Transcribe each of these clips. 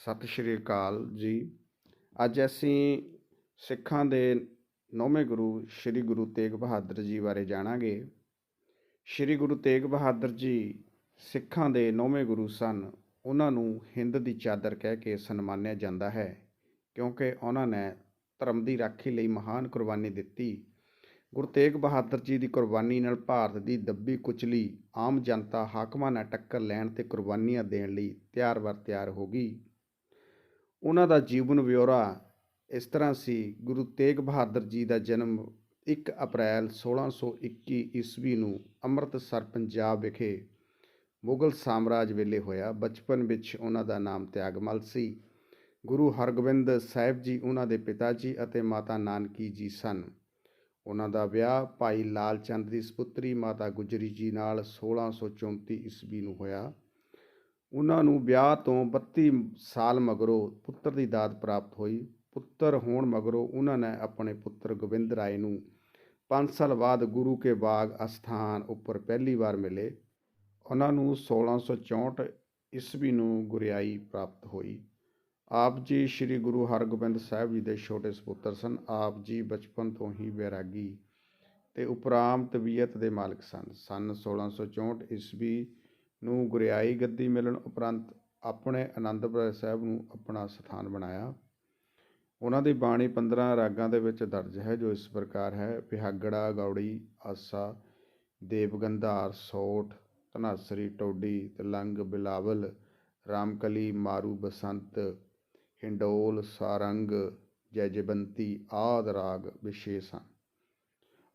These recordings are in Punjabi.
ਸਤਿ ਸ਼੍ਰੀ ਅਕਾਲ ਜੀ। ਅੱਜ ਅਸੀਂ ਸਿੱਖਾਂ ਦੇ ਨੌਵੇਂ ਗੁਰੂ ਸ੍ਰੀ ਗੁਰੂ ਤੇਗ ਬਹਾਦਰ ਜੀ ਬਾਰੇ ਜਾਣਾਂਗੇ। ਸ੍ਰੀ ਗੁਰੂ ਤੇਗ ਬਹਾਦਰ ਜੀ ਸਿੱਖਾਂ ਦੇ ਨੌਵੇਂ ਗੁਰੂ ਸਨ। ਉਹਨਾਂ ਨੂੰ ਹਿੰਦ ਦੀ ਚਾਦਰ ਕਹਿ ਕੇ ਸਨਮਾਨਿਆ ਜਾਂਦਾ ਹੈ ਕਿਉਂਕਿ ਉਹਨਾਂ ਨੇ ਧਰਮ ਦੀ ਰਾਖੀ ਲਈ ਮਹਾਨ ਕੁਰਬਾਨੀ ਦਿੱਤੀ। ਗੁਰੂ ਤੇਗ ਬਹਾਦਰ ਜੀ ਦੀ ਕੁਰਬਾਨੀ ਨਾਲ ਭਾਰਤ ਦੀ ਦੱਬੀ ਕੁਚਲੀ ਆਮ ਜਨਤਾ ਹਾਕਮਾਂ ਨਾਲ ਟੱਕਰ ਲੈਣ ਤੇ ਕੁਰਬਾਨੀਆਂ ਦੇਣ ਲਈ ਤਿਆਰ ਬਰ ਤਿਆਰ ਹੋ ਗਈ। ਉਹਨਾਂ ਦਾ ਜੀਵਨ ਵਿਉਰਾ ਇਸ ਤਰ੍ਹਾਂ ਸੀ, ਗੁਰੂ ਤੇਗ ਬਹਾਦਰ ਜੀ ਦਾ ਜਨਮ 1 ਅਪ੍ਰੈਲ 1621 ਈਸਵੀ ਨੂੰ ਅੰਮ੍ਰਿਤਸਰ, ਪੰਜਾਬ ਵਿਖੇ ਮੁਗਲ ਸਾਮਰਾਜ ਵੇਲੇ ਹੋਇਆ। ਬਚਪਨ ਵਿੱਚ ਉਹਨਾਂ ਦਾ ਨਾਮ ਤਿਆਗਮਲ ਸੀ। ਗੁਰੂ ਹਰਗੋਬਿੰਦ ਸਾਹਿਬ ਜੀ ਉਹਨਾਂ ਦੇ ਪਿਤਾ ਜੀ ਅਤੇ ਮਾਤਾ ਨਾਨਕੀ ਜੀ ਸਨ। ਉਹਨਾਂ ਦਾ ਵਿਆਹ ਭਾਈ ਲਾਲ ਚੰਦ ਦੀ ਸੁਪੁੱਤਰੀ ਮਾਤਾ ਗੁਜਰੀ ਜੀ ਨਾਲ 1634 ਈਸਵੀ ਨੂੰ ਹੋਇਆ। ਉਹਨਾਂ ਨੂੰ ਵਿਆਹ ਤੋਂ 32 ਸਾਲ ਮਗਰੋਂ ਪੁੱਤਰ ਦੀ ਦਾਤ ਪ੍ਰਾਪਤ ਹੋਈ। ਪੁੱਤਰ ਹੋਣ ਮਗਰੋਂ ਉਹਨਾਂ ਨੇ ਆਪਣੇ ਪੁੱਤਰ ਗੋਬਿੰਦ ਰਾਏ ਨੂੰ 5 ਸਾਲ ਬਾਅਦ ਗੁਰੂ ਕੇ ਬਾਗ ਅਸਥਾਨ ਉੱਪਰ ਪਹਿਲੀ ਵਾਰ ਮਿਲੇ। ਉਹਨਾਂ ਨੂੰ 1664 ਈਸਵੀ ਨੂੰ ਗੁਰਿਆਈ ਪ੍ਰਾਪਤ ਹੋਈ। ਆਪ ਜੀ ਸ੍ਰੀ ਗੁਰੂ ਹਰਗੋਬਿੰਦ ਸਾਹਿਬ ਜੀ ਦੇ ਛੋਟੇ ਸੁਪੁੱਤਰ ਸਨ। ਆਪ ਜੀ ਬਚਪਨ ਤੋਂ ਹੀ ਬੈਰਾਗੀ ਤੇ ਉਪਰਾਮ ਤਬੀਅਤ ਦੇ ਮਾਲਕ ਸਨ। ਸਨ 1664 ਈਸਵੀ ਨੂੰ ਗੁਰਿਆਈ ਗੱਦੀ ਮਿਲਣ ਉਪਰੰਤ ਆਪਣੇ ਆਨੰਦਪੁਰ ਸਾਹਿਬ ਨੂੰ ਆਪਣਾ ਸਥਾਨ ਬਣਾਇਆ। ਉਹਨਾਂ ਦੀ ਬਾਣੀ 15 ਰਾਗਾਂ ਦੇ ਵਿੱਚ ਦਰਜ ਹੈ, ਜੋ ਇਸ ਪ੍ਰਕਾਰ ਹੈ, ਵਿਹਾਗੜਾ, ਗੌੜੀ, ਆਸਾ, ਦੇਵਗੰਧਾਰ, ਸੋਠ, ਧਨਾਸਰੀ, ਟੋਡੀ, ਤਲੰਗ, ਬਿਲਾਵਲ, ਰਾਮਕਲੀ, ਮਾਰੂ, ਬਸੰਤ, ਹਿੰਡੋਲ, ਸਾਰੰਗ, ਜੈਜਬੰਤੀ ਆਦ ਰਾਗ ਵਿਸ਼ੇਸ਼ ਹਨ।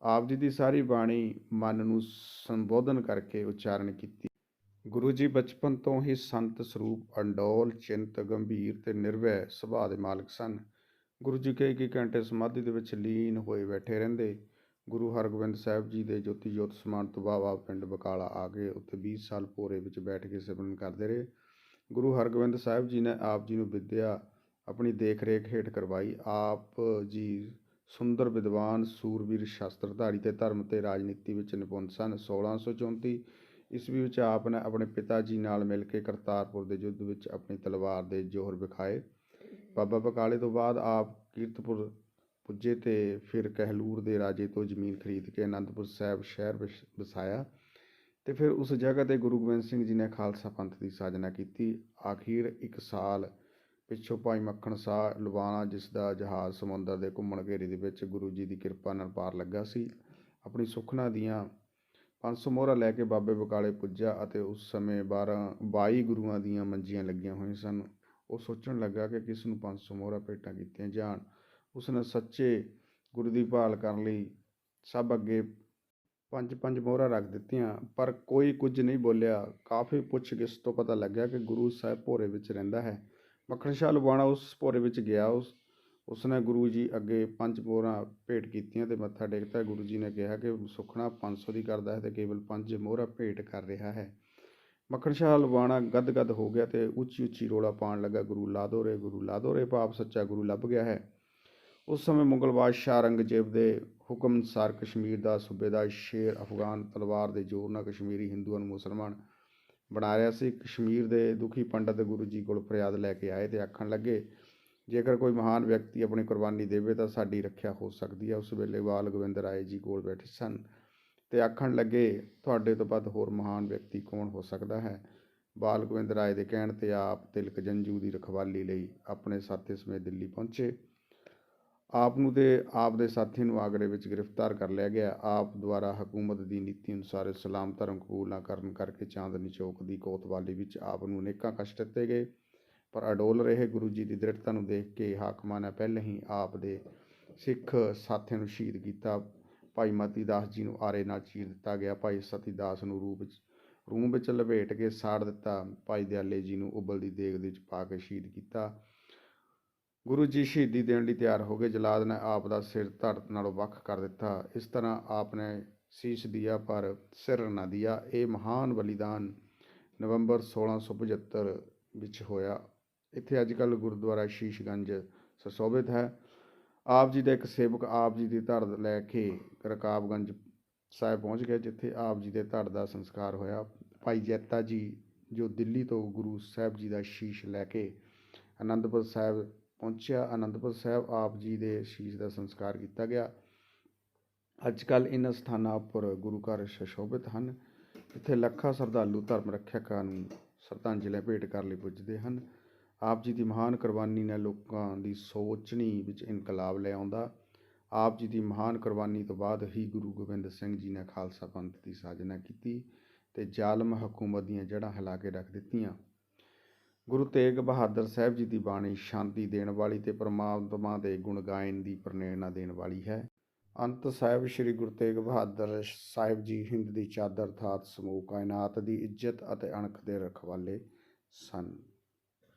ਆਪ ਜੀ ਦੀ ਸਾਰੀ ਬਾਣੀ ਮਨ ਨੂੰ ਸੰਬੋਧਨ ਕਰਕੇ ਉਚਾਰਨ ਕੀਤੀ ਗੁਰੂ ਜੀ ਬਚਪਨ ਤੋਂ ਹੀ ਸੰਤ ਸਰੂਪ ਅੰਡੋਲ, ਚਿੰਤ, ਗੰਭੀਰ ਤੇ ਨਿਰਵੈ ਸੁਭਾਅ ਦੇ ਮਾਲਕ ਸਨ। ਗੁਰੂ ਜੀ ਕਈ ਕਈ ਘੰਟੇ ਸਮਾਧੀ ਦੇ ਵਿੱਚ ਲੀਨ ਹੋਏ ਬੈਠੇ ਰਹਿੰਦੇ। ਗੁਰੂ ਹਰਗੋਬਿੰਦ ਸਾਹਿਬ ਜੀ ਦੇ ਜੋਤੀ ਜੋਤ ਸਮਾਨ ਤੋਂ ਬਾਵਾ ਪਿੰਡ ਬਕਾਲਾ ਆ ਕੇ ਉੱਥੇ 20 ਸਾਲ ਪੂਰੇ ਵਿੱਚ ਬੈਠ ਕੇ ਸਿਮਰਨ ਕਰਦੇ ਰਹੇ। ਗੁਰੂ ਹਰਗੋਬਿੰਦ ਸਾਹਿਬ ਜੀ ਨੇ ਆਪ ਜੀ ਨੂੰ ਵਿੱਦਿਆ, ਆਪਣੀ ਦੇਖ ਰੇਖ ਹੇਠ ਕਰਵਾਈ। ਆਪ ਜੀ ਸੁੰਦਰ, ਵਿਦਵਾਨ, ਸੂਰਬੀਰ, ਸ਼ਾਸਤਰਧਾਰੀ ਤੇ ਧਰਮ ਤੇ ਰਾਜਨੀਤੀ ਵਿੱਚ ਨਿਪੁੰਨ ਸਨ। 1634 ਈਸਵੀ ਵਿੱਚ ਆਪ ਨੇ ਆਪਣੇ ਪਿਤਾ ਜੀ ਨਾਲ ਮਿਲ ਕੇ ਕਰਤਾਰਪੁਰ ਦੇ ਯੁੱਧ ਵਿੱਚ ਆਪਣੀ ਤਲਵਾਰ ਦੇ ਜੋਹਰ ਵਿਖਾਏ। ਬਾਬਾ ਬਕਾਲੇ ਤੋਂ ਬਾਅਦ ਆਪ ਕੀਰਤਪੁਰ ਪੁੱਜੇ ਤੇ ਫਿਰ ਕਹਿਲੂਰ ਦੇ ਰਾਜੇ ਤੋਂ ਜ਼ਮੀਨ ਖਰੀਦ ਕੇ ਅਨੰਦਪੁਰ ਸਾਹਿਬ ਸ਼ਹਿਰ ਵਿੱਚ ਵਸਾਇਆ ਤੇ ਫਿਰ ਉਸ ਜਗ੍ਹਾ ਤੇ ਗੁਰੂ ਗੋਬਿੰਦ ਸਿੰਘ ਜੀ ਨੇ ਖਾਲਸਾ ਪੰਥ ਦੀ ਸਾਜਨਾ ਕੀਤੀ। ਆਖਿਰ ਇੱਕ ਸਾਲ ਪਿੱਛੋਂ ਭਾਈ ਮੱਖਣ ਸਾਹ ਲੁਬਾਣਾ ਜਿਸ ਦਾ ਜਹਾਜ਼ ਸਮੁੰਦਰ ਦੇ ਘੁੰਮਣ ਘੇਰੇ ਦੇ ਵਿੱਚ ਗੁਰੂ ਜੀ ਦੀ ਕਿਰਪਾ ਨਾਲ ਪਾਰ ਲੱਗਾ ਸੀ, ਆਪਣੀ ਸੁਖਨਾ ਦੀਆਂ 500 ਮੋਹਰਾ ਲੈ ਕੇ ਬਾਬੇ ਬਕਾਲੇ ਪੁੱਜਾ ਅਤੇ ਉਸ ਸਮੇਂ 12 22 ਗੁਰੂਆਂ ਦੀਆਂ ਮੰਜੀਆਂ ਲੱਗੀਆਂ ਹੋਈਆਂ ਸਨ। ਉਹ ਸੋਚਣ ਲੱਗਾ ਕਿ ਕਿਸ ਨੂੰ 500 ਮੋਹਰਾ ਭੇਟਾਂ ਕੀਤੀਆਂ ਜਾਣ। ਉਸ ਨੇ ਸੱਚੇ ਗੁਰੂ ਦੀ ਭਾਲ ਕਰਨ ਲਈ। ਸਭ ਅੱਗੇ ਪੰਜ ਪੰਜ ਮੋਹਰਾ ਰੱਖ ਦਿੱਤੀਆਂ, ਪਰ ਕੋਈ ਕੁਝ ਨਹੀਂ ਬੋਲਿਆ। ਕਾਫੀ ਪੁੱਛ ਗਿੱਛ ਤੋਂ ਪਤਾ ਲੱਗਿਆ ਕਿ ਗੁਰੂ ਸਾਹਿਬ ਭੋਰੇ ਵਿੱਚ ਰਹਿੰਦਾ ਹੈ। ਮੱਖਣ ਸ਼ਾਹ ਲਵਾਣਾ ਉਸ ਭੋਰੇ ਵਿੱਚ ਗਿਆ। ਉਸ ਉਸਨੇ ਗੁਰੂ ਜੀ ਅੱਗੇ ਪੰਜ ਮੋਹਰਾਂ ਭੇਟ ਕੀਤੀਆਂ ਤੇ ਮੱਥਾ ਟੇਕਤਾ ਗੁਰੂ ਜੀ ਨੇ ਕਿਹਾ ਕਿ ਸੁਖਣਾ 500 ਦੀ ਕਰਦਾ ਹੈ ਤੇ ਕੇਵਲ ਪੰਜ ਮੋਹਰਾਂ ਭੇਟ ਕਰ ਰਿਹਾ ਹੈ। ਮੱਖਣ ਸ਼ਾਹ ਲਵਾਣਾ ਗਦਗਦ ਹੋ ਗਿਆ ਤੇ ਉੱਚੀ ਉੱਚੀ ਰੋਲਾ ਪਾਉਣ ਲੱਗਾ। ਗੁਰੂ ਲਾ ਰੇ ਗੁਰੂ ਲਾਦੋ ਰੇ ਪਾਪ ਸੱਚਾ ਗੁਰੂ ਲੱਭ ਗਿਆ ਹੈ। ਉਸ ਸਮੇਂ ਮੁਗਲ ਬਾਦਸ਼ਾਹ ਔਰੰਗਜ਼ੇਬ ਦੇ ਹੁਕਮ ਅਨੁਸਾਰ ਕਸ਼ਮੀਰ ਦਾ ਸੂਬੇਦਾਰ ਸ਼ੇਰ ਅਫਗਾਨ ਤਲਵਾਰ ਦੇ ਜ਼ੋਰ ਨਾਲ ਕਸ਼ਮੀਰੀ ਹਿੰਦੂਆਂ ਨੂੰ ਮੁਸਲਮਾਨ ਬਣਾ ਰਿਹਾ ਸੀ। ਕਸ਼ਮੀਰ ਦੇ ਦੁਖੀ ਪੰਡਤ ਗੁਰੂ ਜੀ ਕੋਲ ਫਰਿਆਦ ਲੈ ਕੇ ਆਏ ਤੇ ਆਖਣ ਲੱਗੇ ਜੇਕਰ ਕੋਈ ਮਹਾਨ ਵਿਅਕਤੀ ਆਪਣੀ ਕੁਰਬਾਨੀ ਦੇਵੇ ਤਾਂ ਸਾਡੀ ਰੱਖਿਆ ਹੋ ਸਕਦੀ ਹੈ। ਉਸ ਵੇਲੇ ਬਾਲ ਗੋਬਿੰਦ ਰਾਏ ਜੀ ਕੋਲ ਬੈਠੇ ਸਨ ਤੇ ਆਖਣ ਲੱਗੇ, ਤੁਹਾਡੇ ਤੋਂ ਵੱਧ ਹੋਰ ਮਹਾਨ ਵਿਅਕਤੀ ਕੌਣ ਹੋ ਸਕਦਾ ਹੈ? ਬਾਲ ਗੋਬਿੰਦ ਰਾਏ ਦੇ ਕਹਿਣ ਤੇ ਆਪ ਤਿਲਕ ਜੰਜੂ ਦੀ ਰਖਵਾਲੀ ਲਈ ਆਪਣੇ ਸਾਥੀ ਸਮੇਤ ਦਿੱਲੀ ਪਹੁੰਚੇ। ਆਪ ਨੂੰ ਤੇ ਆਪ ਦੇ ਸਾਥੀ ਨੂੰ ਆਗਰੇ ਵਿੱਚ ਗ੍ਰਿਫਤਾਰ ਕਰ ਲਿਆ ਗਿਆ। ਆਪ ਦੁਆਰਾ ਹਕੂਮਤ ਦੀ ਨੀਤੀ ਅਨੁਸਾਰ ਇਸਲਾਮ ਧਰਮ ਕਬੂਲ ਨਾ ਕਰਨ ਕਰਕੇ ਚਾਂਦਨੀ ਚੌਕ ਦੀ ਕੋਤਵਾਲੀ ਵਿੱਚ ਆਪ ਨੂੰ ਅਨੇਕਾਂ ਕਸ਼ਟ ਦਿੱਤੇ ਗਏ। ਪਰ ਅਡੋਲ ਰਹੇ ਗੁਰੂ ਜੀ ਦੀ ਦ੍ਰਿੜਤਾ ਨੂੰ ਦੇਖ ਕੇ ਹਾਕਮਾਂ ਨੇ ਪਹਿਲਾਂ ਹੀ ਆਪ ਦੇ ਸਿੱਖ ਸਾਥੀਆਂ ਨੂੰ ਸ਼ਹੀਦ ਕੀਤਾ। ਭਾਈ ਮਤੀ ਦਾਸ ਜੀ ਨੂੰ ਆਰੇ ਨਾਲ ਚੀਰ ਦਿੱਤਾ ਗਿਆ। ਭਾਈ ਸਤੀ ਦਾਸ ਨੂੰ ਰੂਪ ਵਿੱਚ, ਰੂਮ ਵਿੱਚ ਲਪੇਟ ਕੇ ਸਾੜ ਦਿੱਤਾ। ਭਾਈ ਦਿਆਲੇ ਜੀ ਨੂੰ ਉਬਲਦੀ ਦੇਗ ਦੇ ਵਿੱਚ ਪਾ ਕੇ ਸ਼ਹੀਦ ਕੀਤਾ। ਗੁਰੂ ਜੀ ਸ਼ਹੀਦੀ ਦੇਣ ਲਈ ਤਿਆਰ ਹੋ ਗਏ। ਜਲਾਦ ਨੇ ਆਪ ਦਾ ਸਿਰ ਧਰਤ ਨਾਲੋਂ ਵੱਖ ਕਰ ਦਿੱਤਾ। ਇਸ ਤਰ੍ਹਾਂ ਆਪ ਨੇ ਸੀਸ ਦਿਆ, ਪਰ ਸਿਰ ਨਾ ਦਿਆ। ਇਹ ਮਹਾਨ ਬਲੀਦਾਨ ਨਵੰਬਰ 1675 ਵਿੱਚ ਹੋਇਆ। ਇੱਥੇ ਅੱਜ ਕੱਲ੍ਹ ਗੁਰਦੁਆਰਾ ਸ਼ੀਸ਼ਗੰਜ ਸੁਸ਼ੋਭਿਤ ਹੈ। ਆਪ ਜੀ ਦਾ ਇੱਕ ਸੇਵਕ ਆਪ ਜੀ ਦੀ ਧੜ ਲੈ ਕੇ ਰਕਾਬਗੰਜ ਸਾਹਿਬ ਪਹੁੰਚ ਗਿਆ, ਜਿੱਥੇ ਆਪ ਜੀ ਦੇ ਧੜ ਦਾ ਸੰਸਕਾਰ ਹੋਇਆ। ਭਾਈ ਜੈਤਾ ਜੀ, ਜੋ ਦਿੱਲੀ ਤੋਂ ਗੁਰੂ ਸਾਹਿਬ ਜੀ ਦਾ ਸ਼ੀਸ਼ ਲੈ ਕੇ ਆਨੰਦਪੁਰ ਸਾਹਿਬ ਪਹੁੰਚਿਆ, ਅਨੰਦਪੁਰ ਸਾਹਿਬ ਆਪ ਜੀ ਦੇ ਸ਼ੀਸ਼ ਦਾ ਸੰਸਕਾਰ ਕੀਤਾ ਗਿਆ। ਅੱਜ ਕੱਲ੍ਹ ਇਹਨਾਂ ਸਥਾਨਾਂ ਉੱਪਰ ਗੁਰੂ ਘਰ ਸੁਸ਼ੋਭਿਤ ਹਨ। ਇੱਥੇ ਲੱਖਾਂ ਸ਼ਰਧਾਲੂ ਧਰਮ ਰੱਖਿਅਕਾਂ ਨੂੰ ਸ਼ਰਧਾਂਜਲੀਆਂ ਭੇਟ ਕਰਨ ਲਈ ਪੁੱਜਦੇ ਹਨ। ਆਪ ਜੀ ਦੀ ਮਹਾਨ ਕੁਰਬਾਨੀ ਨੇ ਲੋਕਾਂ ਦੀ ਸੋਚਣੀ ਵਿੱਚ ਇਨਕਲਾਬ ਲੈ ਆਉਂਦਾ। ਆਪ ਜੀ ਦੀ ਮਹਾਨ ਕੁਰਬਾਨੀ ਤੋਂ ਬਾਅਦ ਹੀ ਗੁਰੂ ਗੋਬਿੰਦ ਸਿੰਘ ਜੀ ਨੇ ਖਾਲਸਾ ਪੰਥ ਦੀ ਸਾਜਨਾ ਕੀਤੀ ਤੇ ਜ਼ਾਲਮ ਹਕੂਮਤ ਦੀਆਂ ਜੜ੍ਹਾਂ ਹਿਲਾ ਕੇ ਰੱਖ ਦਿੱਤੀਆਂ। ਗੁਰੂ ਤੇਗ ਬਹਾਦਰ ਸਾਹਿਬ ਜੀ ਦੀ ਬਾਣੀ ਸ਼ਾਂਤੀ ਦੇਣ ਵਾਲੀ ਤੇ ਪਰਮਾਤਮਾ ਦੇ ਗੁਣ ਗਾਇਨ ਦੀ ਪ੍ਰੇਰਣਾ ਦੇਣ ਵਾਲੀ ਹੈ। ਅੰਤ ਸਾਹਿਬ ਸ੍ਰੀ ਗੁਰੂ ਤੇਗ ਬਹਾਦਰ ਸਾਹਿਬ ਜੀ ਹਿੰਦ ਦੀ ਚਾਦਰ ਥਾਤ ਸਮੂਹ ਕਾਇਨਾਤ ਦੀ ਇੱਜ਼ਤ ਅਤੇ ਅਣਖ ਦੇ ਰਖਵਾਲੇ ਸਨ।